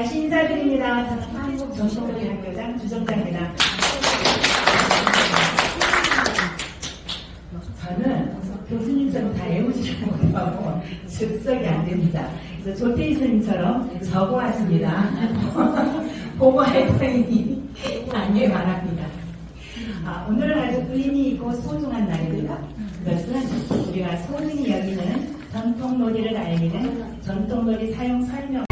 다시 인사드립니다. 한국 전통놀이학교장 주정자입니다. 저는 교수님처럼 다 외우지를 못하고 즉석이 안 됩니다. 그래서 조태희 스님처럼 적어왔습니다. 보고할 터이니 양해 바랍니다. 아, 오늘은 아주 의미 있고 소중한 날입니다. 그것은 우리가 소중히 여기는 전통놀이를 알리는 전통놀이 사용 설명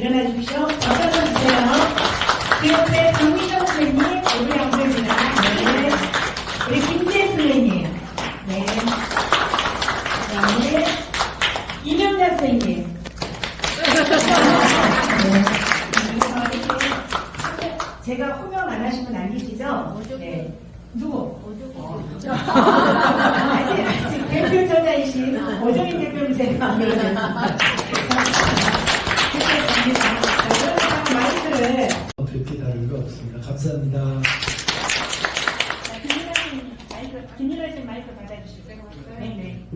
일어나 주십시오. 박수 한번 주세요. 그 옆에 강미정 쌤님, 우리 양쌤입니다. 네. 우리 김재 선생님. 네. 그 다음에 이명자 선생님. 네. 제가 호명 안 하신 분 아니시죠? 네. 누구? 아직, 아직 대표 저자이신 오정인 대표님 제가 불러드렸습니다. 거 없습니다. 감사합니다. 마이크, 받아주시고요. 네네.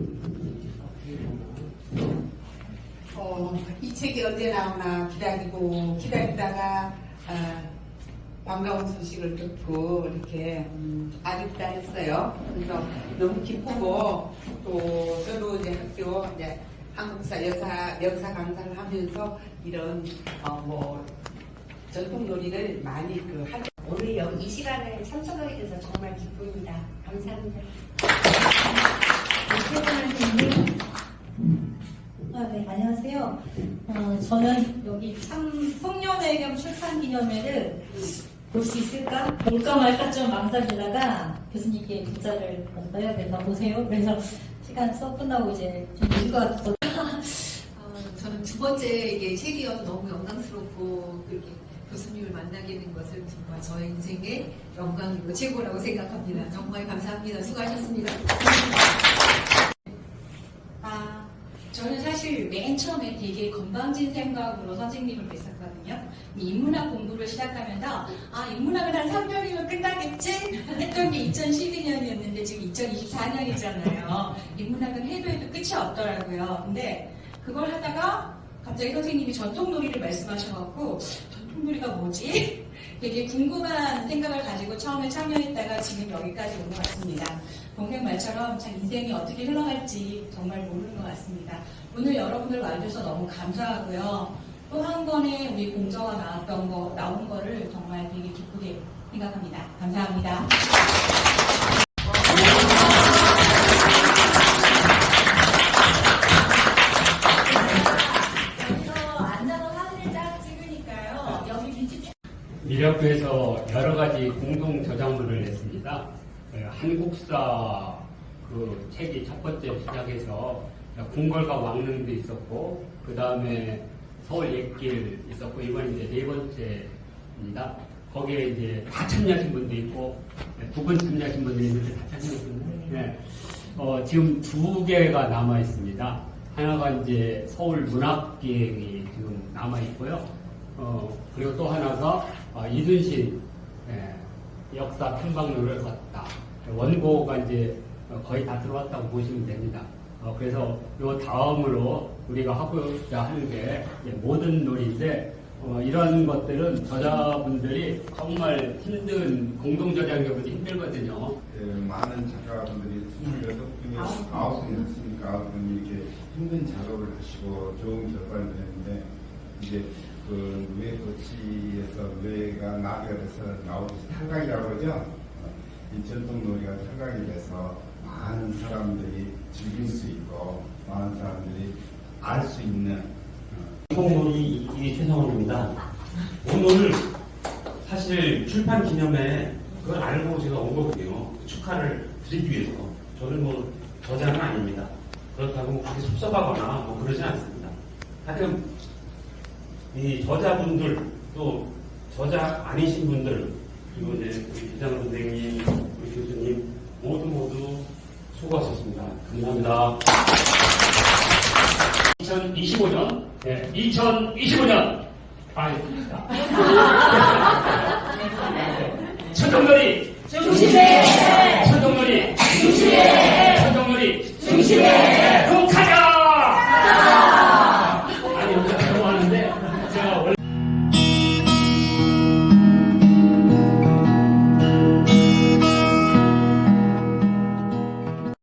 어, 이 책이 언제 나오나 기다리고 기다리다가 아, 반가운 소식을 듣고 이렇게 음, 아쉽다 했어요. 그래서 너무 기쁘고 또 저도 이제 학교 이제 한국사 여사 역사 강사를 하면서 이런 어, 뭐 전통 놀이를 많이 그 할. 오늘 여기 이 시간에 참석하게 돼서 정말 기쁩니다. 감사합니다. 선생님. 아, 네, 안녕하세요. 어, 저는 여기 참 송년회겸 출판 기념회를 볼 수 있을까? 볼까 말까 좀 망설이다가 교수님께 문자를 받아요. 그래서 오세요. 그래서 시간 수업 끝나고 이제 좀 일과 어, 저는 두 번째 이게 책이어서 너무 영광스럽고 그렇게 교수님을 만나게 된 것은 정말 저의 인생의 영광이고 최고라고 생각합니다. 정말 감사합니다. 수고하셨습니다. 아, 저는 사실 맨 처음에 되게 건방진 생각으로 선생님을 뵀었거든요. 이 인문학 공부를 시작하면서, 아, 인문학은 한 3년이면 끝나겠지? 했던 게 2012년이었는데 지금 2024년이잖아요. 인문학은 해도 해도 끝이 없더라고요. 근데 그걸 하다가 갑자기 선생님이 전통 놀이를 말씀하셔갖고, 전통놀이가 뭐지? 되게 궁금한 생각을 가지고 처음에 참여했다가 지금 여기까지 온 것 같습니다. 동생 말처럼 참 인생이 어떻게 흘러갈지 정말 모르는 것 같습니다. 오늘 여러분들 와주셔서 너무 감사하고요. 또 한 번에 우리 공저가 나왔던 거, 나온 거를 정말 되게 기쁘게 생각합니다. 감사합니다. 미력부에서 여러 가지 공동 저작물을 냈습니다. 예, 한국사 그 책이 첫 번째 시작해서 궁궐과 왕릉도 있었고 그 다음에 서울 옛길 있었고 이번 이제 네 번째입니다. 거기에 이제 다 참여하신 분도 있고 두 번 참여하신 분도 있는데 다 참여하셨는데 예. 어, 지금 두 개가 남아 있습니다. 하나가 이제 서울 문학기행이 지금 남아 있고요. 어, 그리고 또 하나가 어, 이순신 예, 역사 탐방로를 걷다. 원고가 이제 어, 거의 다 들어왔다고 보시면 됩니다. 어, 그래서 요 다음으로 우리가 하고자 하는 게 모든 놀이인데 어, 이런 것들은 저자분들이 정말 힘든 공동 저작이 보지 힘들거든요. 그 많은 작가분들이 26분이 9분이었으니까 9분이 이렇게 힘든 작업을 하시고 좋은 결과를 냈는데 이제 도치에서 노예가 나비가 돼서 나오듯이 탈각이라고 그러죠. 어, 이 전통 놀이가 탈각이 돼서 많은 사람들이 즐길 수 있고 많은 사람들이 알 수 있는 어, 공놀이 이게 최성원입니다. 오늘 사실 출판 기념회 그걸 알고 제가 온 거거든요. 축하를 드리기 위해서. 저는 뭐 저자는 아닙니다. 그렇다고 뭐 그렇게 섭섭하거나 뭐 그러진 않습니다. 하여튼 이 저자분들 또 저자 아니신 분들 그리고 이제 우리 기장 선생님, 우리 교수님 모두 모두 수고하셨습니다. 감사합니다. 2025년, 네, 2025년, 아, 천정놀이, 조심해! 천정놀이, 조심해!